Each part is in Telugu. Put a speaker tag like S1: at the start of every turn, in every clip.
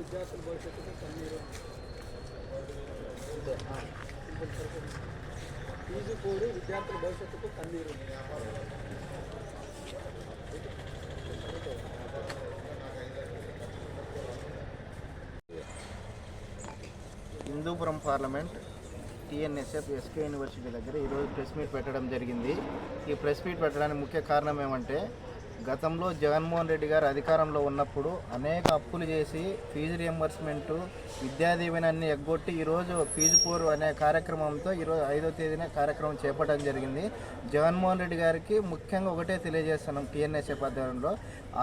S1: విద్యార్థుల భవిష్యత్తుకు కన్నీరు. ఫీజు కోడి విద్యార్థుల భవిష్యత్తుకు కన్నీరు.
S2: Hindupuram parliament TNSF SK university దగ్గర ఈరోజు ప్రెస్ మీట్ పెట్టడం జరిగింది. ఈ ప్రెస్ మీట్ పెట్టడానికి ముఖ్య కారణం ఏమంటే గతంలో జగన్మోహన్ రెడ్డి గారు అధికారంలో ఉన్నప్పుడు అనేక అప్పులు చేసి ఫీజు రియంబర్స్మెంట్ విద్యాదీవెన అన్ని ఎగ్గొట్టి ఈరోజు ఫీజు పూర్ అనే కార్యక్రమంతో ఈరోజు ఐదో తేదీన కార్యక్రమం చేపట్టడం జరిగింది. జగన్మోహన్ రెడ్డి గారికి ముఖ్యంగా ఒకటే తెలియజేస్తున్నాం టీఎన్ఎస్ఎఫ్ ఆధ్వర్యంలో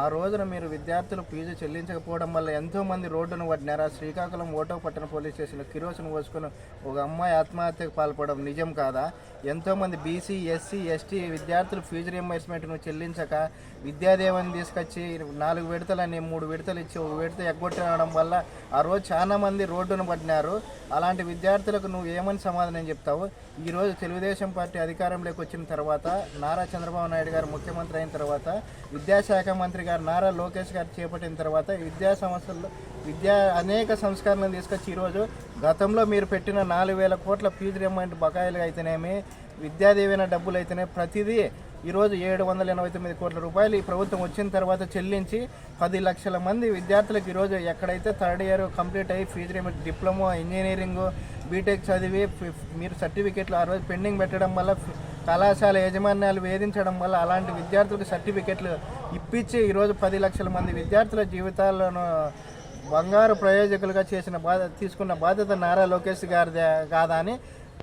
S2: ఆ రోజున మీరు విద్యార్థులు ఫీజు చెల్లించకపోవడం వల్ల ఎంతోమంది రోడ్డును పడినారు శ్రీకాకుళం ఓటో పట్టణ పోలీస్ స్టేషన్లో కిరోసిన్ పోసుకొని ఒక అమ్మాయి ఆత్మహత్యకు పాల్పడడం నిజం కాదా? ఎంతోమంది బీసీ ఎస్సీ ఎస్టీ విద్యార్థులు ఫీజు రియంబర్స్మెంట్ను చెల్లించక విద్యాదేవని తీసుకొచ్చి నాలుగు విడతలని మూడు విడతలు ఇచ్చి ఒక విడత ఎగ్గొట్టడం వల్ల ఆ రోజు చాలా మంది రోడ్డును పడినారు అలాంటి విద్యార్థులకు నువ్వు ఏమని సమాధానం చెప్తావు? ఈరోజు తెలుగుదేశం పార్టీ అధికారంలోకి వచ్చిన తర్వాత నారా చంద్రబాబు నాయుడు గారు ముఖ్యమంత్రి అయిన తర్వాత విద్యాశాఖ మంత్రి గారు నారా లోకేష్ గారు చేపట్టిన తర్వాత విద్యా సంస్థల్లో విద్యా అనేక సంస్కరణలు తీసుకొచ్చి ఈరోజు గతంలో మీరు పెట్టిన నాలుగు వేల కోట్ల ఫీజు రిమైండ్ బకాయిలు అయితేనేమి విద్యాదేవైన డబ్బులు అయితేనే ప్రతిదీ ఈరోజు ఏడు వందల ఎనభై తొమ్మిది కోట్ల రూపాయలు ఈ ప్రభుత్వం వచ్చిన తర్వాత చెల్లించి పది లక్షల మంది విద్యార్థులకు ఈరోజు ఎక్కడైతే థర్డ్ ఇయర్ కంప్లీట్ అయ్యి ఫీజు డిప్లొమా ఇంజనీరింగ్ బీటెక్ చదివి మీరు సర్టిఫికేట్లు ఆ రోజు పెండింగ్ పెట్టడం వల్ల కళాశాల యాజమాన్యాలు వేధించడం వల్ల అలాంటి విద్యార్థులకు సర్టిఫికెట్లు ఇప్పించి ఈరోజు పది లక్షల మంది విద్యార్థుల జీవితాలను బంగారు ప్రయోజకులుగా చేసిన బాధ తీసుకున్న బాధ్యత నారా లోకేష్ గారిదే కాదా అని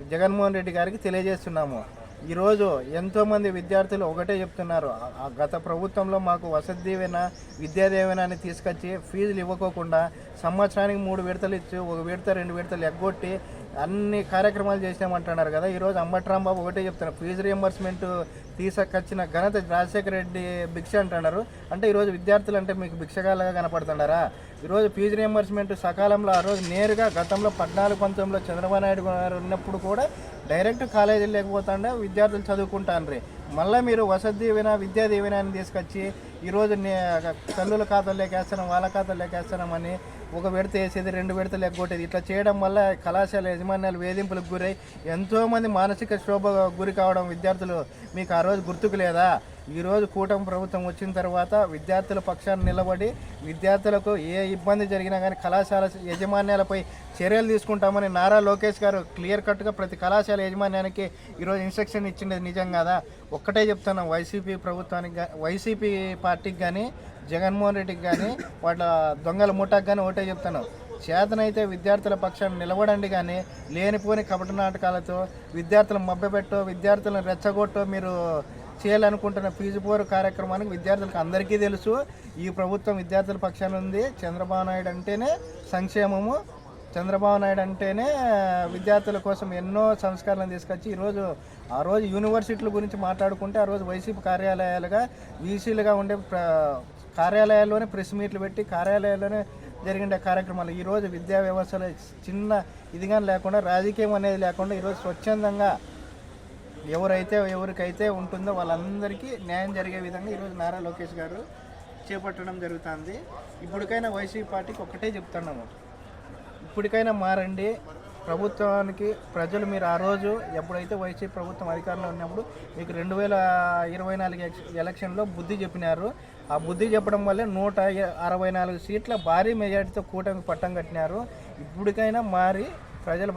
S2: జగన్మోహన్ రెడ్డి గారికి తెలియజేస్తున్నాము. ఈరోజు ఎంతోమంది విద్యార్థులు ఒకటే చెప్తున్నారు. ఆ- గత ప్రభుత్వంలో మాకు వసతి దీవెన విద్యా దీవెన అని తీసుకొచ్చి ఫీజులు ఇవ్వకోకుండా సంవత్సరానికి మూడు విడతలు ఇచ్చి ఒక విడత రెండు విడతలు ఎగ్గొట్టి అన్ని కార్యక్రమాలు చేసినామంటున్నారు కదా. ఈరోజు అంబట్రాంబాబు ఒకటే చెప్తున్నారు ఫీజు రియంబర్స్మెంట్ తీసుకొచ్చిన ఘనత రాజశేఖర రెడ్డి భిక్ష అంటున్నారు. అంటే ఈరోజు విద్యార్థులు అంటే మీకు భిక్షగాలుగా కనపడుతున్నారా? ఈరోజు ఫీజు రియంబర్స్మెంట్ సకాలంలో ఆ రోజు నేరుగా గతంలో పద్నాలుగు పంతొమ్మిదిలో చంద్రబాబు నాయుడు గారు ఉన్నప్పుడు కూడా డైరెక్ట్ కాలేజీలు లేకపోతుండే విద్యార్థులు చదువుకుంటాన్రి. మళ్ళీ మీరు వసతి దీవెన విద్యా దీవెన అని తీసుకొచ్చి ఈరోజు నే- తల్లుల ఖాతాలు వేస్తున్నాం వాళ్ళ ఖాతాలు వేస్తున్నామని ఒక విడత వేసేది రెండు విడతలు ఎగ్గొట్టేది ఇట్లా చేయడం వల్ల కళాశాల యాజమాన్యాలు వేధింపులకు గురై ఎంతోమంది మానసిక క్షోభ గురి కావడం విద్యార్థులు మీకు ఆ రోజు గుర్తుకు లేదా? ఈరోజు కూటమి ప్రభుత్వం వచ్చిన తర్వాత విద్యార్థుల పక్షాన్ని నిలబడి విద్యార్థులకు ఏ ఇబ్బంది జరిగినా కానీ కళాశాల యజమాన్యాలపై చర్యలు తీసుకుంటామని నారా లోకేష్ గారు క్లియర్ కట్గా ప్రతి కళాశాల యాజమాన్యానికి ఈరోజు ఇన్స్ట్రక్షన్ ఇచ్చిండేది నిజం కదా? ఒక్కటే చెప్తున్నాం వైసీపీ ప్రభుత్వానికి కానీ వైసీపీ పార్టీకి కానీ జగన్మోహన్ రెడ్డికి కానీ వాళ్ళ దొంగల ముఠాకి కానీ ఒకటే చెప్తాను చేతనైతే విద్యార్థుల పక్షాన్ని నిలబడండి కానీ లేనిపోని కపట నాటకాలతో విద్యార్థులను మభ్యపెట్టో విద్యార్థులను రెచ్చగొట్టో మీరు చేయాలనుకుంటున్న ఫీజు పోరు కార్యక్రమానికి విద్యార్థులకు అందరికీ తెలుసు. ఈ ప్రభుత్వం విద్యార్థుల పక్షాన ఉంది. చంద్రబాబు నాయుడు అంటేనే సంక్షేమము. చంద్రబాబు నాయుడు అంటేనే విద్యార్థుల కోసం ఎన్నో సంస్కరణలు తీసుకొచ్చి ఈరోజు ఆ రోజు యూనివర్సిటీల గురించి మాట్లాడుకుంటే ఆ రోజు వైసీపీ కార్యాలయాలుగా వీసీలుగా ఉండే ప్ర కార్యాలయాల్లోనే ప్రెస్ మీట్లు పెట్టి కార్యాలయాల్లోనే జరిగిన కార్యక్రమాలు. ఈరోజు విద్యా వ్యవస్థలో చిన్న ఇదిగా లేకుండా రాజకీయం అనేది లేకుండా ఈరోజు స్వచ్ఛందంగా ఎవరైతే ఎవరికైతే ఉంటుందో వాళ్ళందరికీ న్యాయం జరిగే విధంగా ఈరోజు నారా లోకేష్ గారు చేపట్టడం జరుగుతుంది. ఇప్పటికైనా వైసీపీ పార్టీకి ఒక్కటే చెప్తున్నాము. ఇప్పటికైనా మారండి. ప్రభుత్వానికి ప్రజలు మీరు ఆ రోజు ఎప్పుడైతే వైసీపీ ప్రభుత్వం అధికారంలో ఉన్నప్పుడు మీకు రెండు వేల ఇరవై నాలుగు ఎలక్షన్లో బుద్ధి చెప్పినారు. ఆ బుద్ధి చెప్పడం వల్లే నూట అరవై నాలుగు సీట్ల భారీ మెజార్టీతో కూటమి పట్టం కట్టినారు. ఇప్పటికైనా మారి ప్రజల